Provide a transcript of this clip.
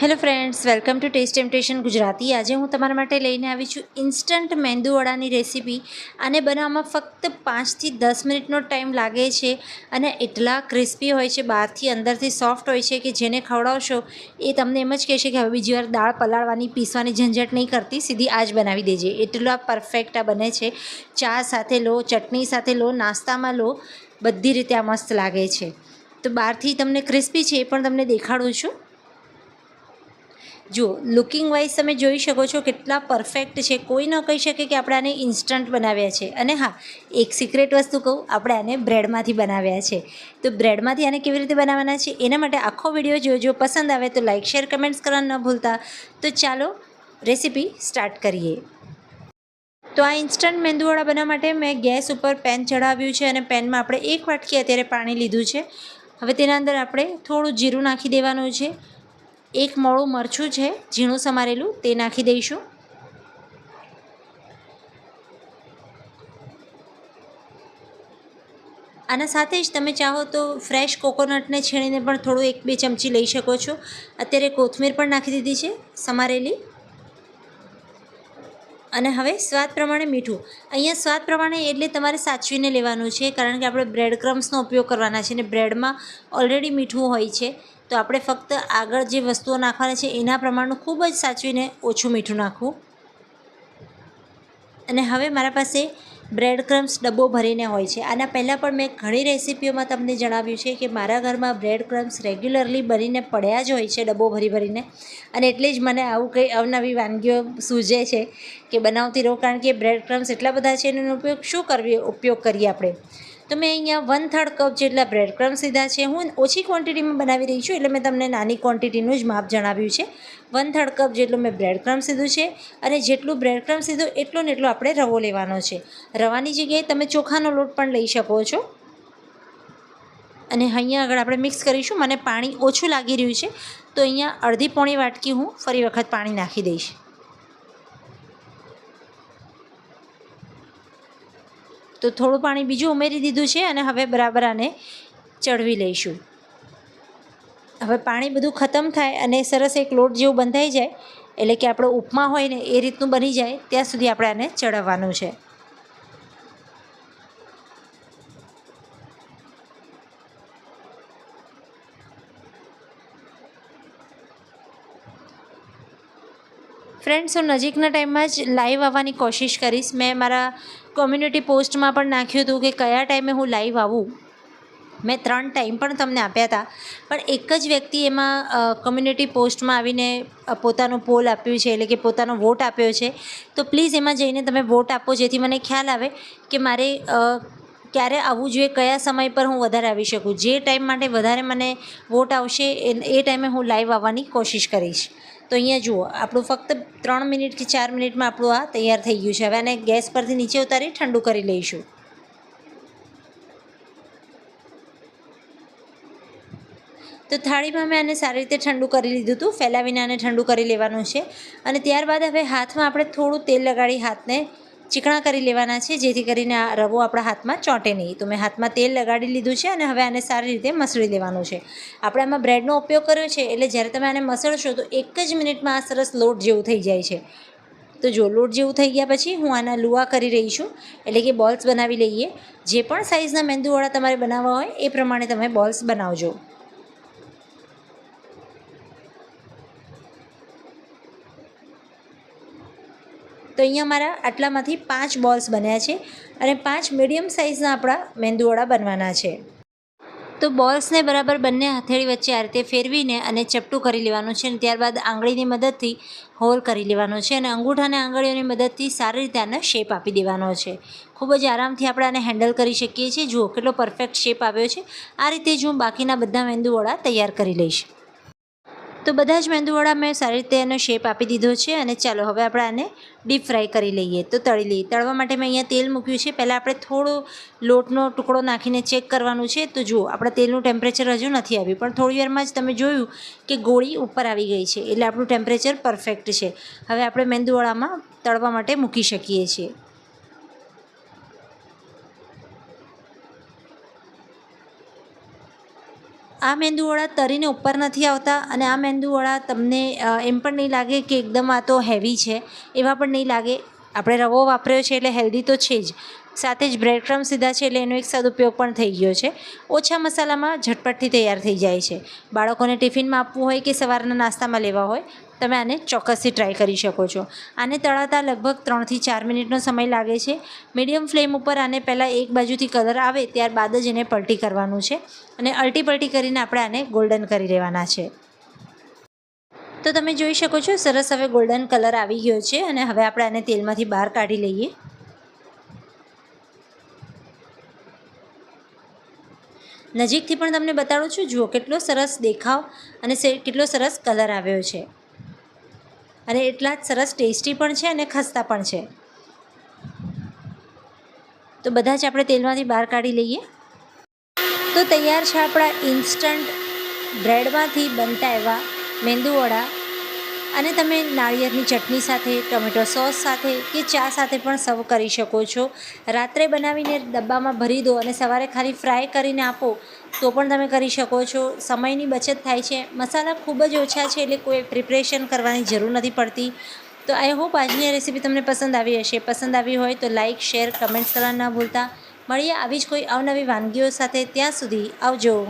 Hello friends, welcome to test temptation Gujarati. આજે હું તમારા માટે લઈને આવી છું ઇન્સ્ટન્ટ મેંદુવડાની રેસીપી આને બનાવવામાં ફક્ત પાંચથી દસ મિનિટનો ટાઈમ લાગે છે અને એટલા ક્રિસ્પી હોય છે, બહારથી અંદરથી સોફ્ટ હોય છે કે જેને ખવડાવશો એ તમને એમ જ કહેશે કે હવે બીજી વાર દાળ પલાળવાની, પીસવાની ઝંઝટ નહીં કરતી, સીધી આ જ બનાવી દેજે. એટલા પરફેક્ટ આ બને છે. ચા સાથે લો, ચટણી સાથે લો, નાસ્તામાં લો, બધી રીતે આ મસ્ત લાગે છે. તો બહારથી તમને ક્રિસ્પી છે એ પણ તમને દેખાડું છું. જુઓ લુકિંગ વાઇઝ તમે જોઈ શકો છો કેટલા પરફેક્ટ છે. કોઈ ન કહી શકે કે આપણે આને ઇન્સ્ટન્ટ બનાવ્યા છે. અને હા, એક સિક્રેટ વસ્તુ કહું, આપણે આને બ્રેડમાંથી બનાવ્યા છે. તો બ્રેડમાંથી આને કેવી રીતે બનાવવાના છે? એના માટે આખો વીડિયો જોજો પસંદ આવે તો લાઇક શેર કમેન્ટ્સ કરવાનું ન ભૂલતા. તો ચાલો રેસીપી સ્ટાર્ટ કરીએ. તો આ ઇન્સ્ટન્ટ મેંદુવડા બનાવવા માટે મેં ગેસ ઉપર પેન ચડાવ્યું છે અને પેનમાં આપણે એક વાટકી અત્યારે પાણી લીધું છે. હવે તેના અંદર આપણે થોડું જીરું નાખી દેવાનું છે. એક મોળું મરચું છે, ઝીણું સમારેલું, તે નાખી દઈશું. આના સાથે જ તમે ચાહો તો ફ્રેશ કોકોનટને છીણીને પણ થોડું એક બે ચમચી લઈ શકો છો. અત્યારે કોથમીર પણ નાખી દીધી છે, સમારેલી. અને હવે સ્વાદ પ્રમાણે મીઠું. અહીંયા સ્વાદ પ્રમાણે એટલે તમારે સાચવીને લેવાનું છે, કારણ કે આપણે બ્રેડ ક્રમ્સનો ઉપયોગ કરવાના છે અને બ્રેડમાં ઓલરેડી મીઠું હોય છે. તો આપણે ફક્ત આગળ જે વસ્તુઓ નાખવાના છે એના પ્રમાણનું ખૂબ જ સાચવીને ઓછું મીઠું નાખવું. અને હવે મારા પાસે બ્રેડ ક્રમ્સ ડબ્બો ભરીને હોય છે. આના પહેલાં પણ મેં ઘણી રેસીપીઓમાં તમને જણાવ્યું છે કે મારા ઘરમાં બ્રેડ ક્રમ્સ રેગ્યુલરલી બનીને પડ્યા જ હોય છે ડબ્બો ભરી ભરીને. અને એટલે જ મને આવું કંઈ અવનવી વાનગીઓ સૂઝે છે કે બનાવતી રહો. કારણ કે બ્રેડ ક્રમ્સ એટલા બધા છે, એનો ઉપયોગ શું કરવી? ઉપયોગ કરીએ આપણે. તો મેં અહીંયા વન થર્ડ કપ જેટલા બ્રેડ ક્રમ્સ લીધા છે. હું ઓછી ક્વોન્ટિટીમાં બનાવી રહી છું એટલે મેં તમને નાની ક્વોન્ટિટીનું જ માપ જણાવ્યું છે. વન થર્ડ કપ જેટલું મેં બ્રેડ ક્રમ્સ લીધું છે અને જેટલું બ્રેડ ક્રમ્સ લીધું એટલો ને એટલો આપણે રવો લેવાનો છે. રવાની જગ્યાએ તમે ચોખાનો લોટ પણ લઈ શકો છો. અને અહીંયા આગળ આપણે મિક્સ કરીશું. મને પાણી ઓછું લાગી રહ્યું છે. તો અહીંયા અડધી પોણી વાટકી હું ફરી વખત પાણી નાખી દઈશ. તો થોડું પાણી બીજું ઉમેરી દીધું છે અને હવે બરાબર આને ચડવી લઈશું. હવે પાણી બધું ખતમ થાય અને સરસ એક લોટ જેવું બંધાઈ જાય, એટલે કે આપણો ઉપમા હોય ને એ રીતનું બની જાય, ત્યાં સુધી આપણે આને ચડાવવાનું છે. ફ્રેન્ડ્સ હું નજીકના ટાઈમમાં જ લાઈવ આવવાની કોશિશ કરીશ. મેં મારા કોમ્યુનિટી પોસ્ટમાં પણ નાખ્યું હતું કે કયા ટાઈમે હું લાઈવ આવું. મેં ત્રણ ટાઈમ પણ તમને આપ્યા હતા. પણ એક જ વ્યક્તિ એમાં કમ્યુનિટી પોસ્ટમાં આવીને પોતાનો પોલ આપ્યું છે, એટલે કે પોતાનો વોટ આપ્યો છે. તો પ્લીઝ એમાં જઈને તમે વોટ આપો, જેથી મને ખ્યાલ આવે કે મારે ક્યારે આવવું જોઈએ, કયા સમય પર હું વધારે આવી શકું. જે ટાઈમ માટે વધારે મને વોટ આવશે, એ ટાઈમે હું લાઈવ આવવાની કોશિશ કરીશ. તો અહીંયા જુઓ, આપણું ફક્ત ત્રણ મિનિટ કે ચાર મિનિટમાં આપણું આ તૈયાર થઈ ગયું છે. હવે આને ગેસ પરથી નીચે ઉતારી ઠંડુ કરી લઈશું. તો થાળીમાં મેં આને સારી રીતે ઠંડુ કરી લીધું હતું. ફેલાવીને આને ઠંડુ કરી લેવાનું છે. અને ત્યારબાદ હવે હાથમાં આપણે થોડું તેલ લગાડી હાથને ચીકણા કરી લેવાના છે, જેથી કરીને આ રવો આપણા હાથમાં ચોંટે નહીં. તો મેં હાથમાં તેલ લગાડી લીધું છે અને હવે આને સારી રીતે મસળી લેવાનું છે. આપણે આમાં બ્રેડનો ઉપયોગ કર્યો છે, એટલે જ્યારે તમે આને મસળશો તો એક જ મિનિટમાં આ સરસ લોટ જેવું થઈ જાય છે. તો જો લોટ જેવું થઈ ગયા પછી હું આના લુવા કરી રહી છું, એટલે કે બોલ્સ બનાવી લઈએ. જે પણ સાઇઝના મેંદુવડા તમારે બનાવવા હોય એ પ્રમાણે તમે બોલ્સ બનાવજો. તો અહીંયા મારા આટલામાંથી પાંચ બોલ્સ બન્યા છે અને પાંચ મીડિયમ સાઇઝના આપણા મેંદુવડા બનવાના છે. તો બોલ્સને બરાબર બંને હથેળી વચ્ચે આ રીતે ફેરવીને અને ચપટું કરી લેવાનું છે અને ત્યારબાદ આંગળીની મદદથી હોલ કરી લેવાનો છે અને અંગૂઠા અને આંગળીઓની મદદથી સારી રીતે આને શેપ આપી દેવાનો છે. ખૂબ જ આરામથી આપણે આને હેન્ડલ કરી શકીએ છીએ. જુઓ કેટલો પરફેક્ટ શેપ આવ્યો છે. આ રીતે જ હું બાકીના બધા મેંદુવડા તૈયાર કરી લઈશ. તો બધા જ મેંદુવડા મેં સારી રીતે એનો શેપ આપી દીધો છે અને ચાલો હવે આપણે આને ડીપ ફ્રાય કરી લઈએ. તો તળી લઈએ. તળવા માટે મેં અહીંયા તેલ મૂક્યું છે. પહેલાં આપણે થોડો લોટનો ટુકડો નાખીને ચેક કરવાનું છે. તો જુઓ, આપણા તેલનું ટેમ્પરેચર હજુ નથી આવ્યું, પણ થોડી વારમાં જ તમે જોયું કે ગોળી ઉપર આવી ગઈ છે. એટલે આપણું ટેમ્પરેચર પરફેક્ટ છે. હવે આપણે મેંદુવડામાં તળવા માટે મૂકી શકીએ છીએ. આ મેંદુવડા તરીને ઉપર નથી આવતા અને આ મેંદુવડા તમને એમ પણ નહીં લાગે કે એકદમ આ તો હેવી છે. એવા પણ નહીં લાગે. આપણે રવો વાપર્યો છે એટલે હેલ્ધી તો છે જ. સાથે જ બ્રેડ ક્રમ સીધા છે એટલે એનો એક સદુપયોગ પણ થઈ ગયો છે. ઓછા મસાલામાં ઝટપટથી તૈયાર થઈ જાય છે. બાળકોને ટિફિનમાં આપવું હોય કે સવારના નાસ્તામાં લેવા હોય તમે આને ચોક્કસથી ટ્રાય કરી શકો છો. આને તળાતા લગભગ ત્રણથી ચાર મિનિટનો સમય લાગે છે. મીડિયમ ફ્લેમ ઉપર આને પહેલાં એક બાજુથી કલર આવે ત્યારબાદ જ એને પલટી કરવાનું છે અને અલટી પલટી કરીને આપણે આને ગોલ્ડન કરી લેવાના છે. તો તમે જોઈ શકો છો સરસ હવે ગોલ્ડન કલર આવી ગયો છે અને હવે આપણે આને તેલમાંથી બહાર કાઢી લઈએ. નજીકથી પણ તમને બતાડું છું, જુઓ કેટલો સરસ દેખાવ અને કેટલો સરસ કલર આવ્યો છે. અને એટલા જ સરસ ટેસ્ટી પણ છે અને ખસ્તા પણ છે. તો બધા જ આપણે તેલમાંથી બહાર કાઢી લઈએ. તો તૈયાર છે આપણા ઇન્સ્ટન્ટ બ્રેડમાંથી બનતા એવા મેંદુવડા અને તમે નાળિયેરની ચટણી સાથે, ટોમેટો સોસ સાથે કે ચા સાથે પણ સર્વ કરી શકો છો. રાત્રે બનાવીને ડબ્બામાં ભરી દો અને સવારે ખાલી ફ્રાય કરીને આપો તો પણ તમે કરી શકો છો. સમયની બચત થાય છે. મસાલા ખૂબ જ ઓછા છે એટલે કોઈ પ્રિપરેશન કરવાની જરૂર નથી પડતી. તો આઈ હોપ આજની આ રેસીપી તમને પસંદ આવી હશે. પસંદ આવી હોય તો લાઇક શેર કમેન્ટ્સ કરવા ના ભૂલતા. મળીએ આવી જ કોઈ અવનવી વાનગીઓ સાથે. ત્યાં સુધી આવજો.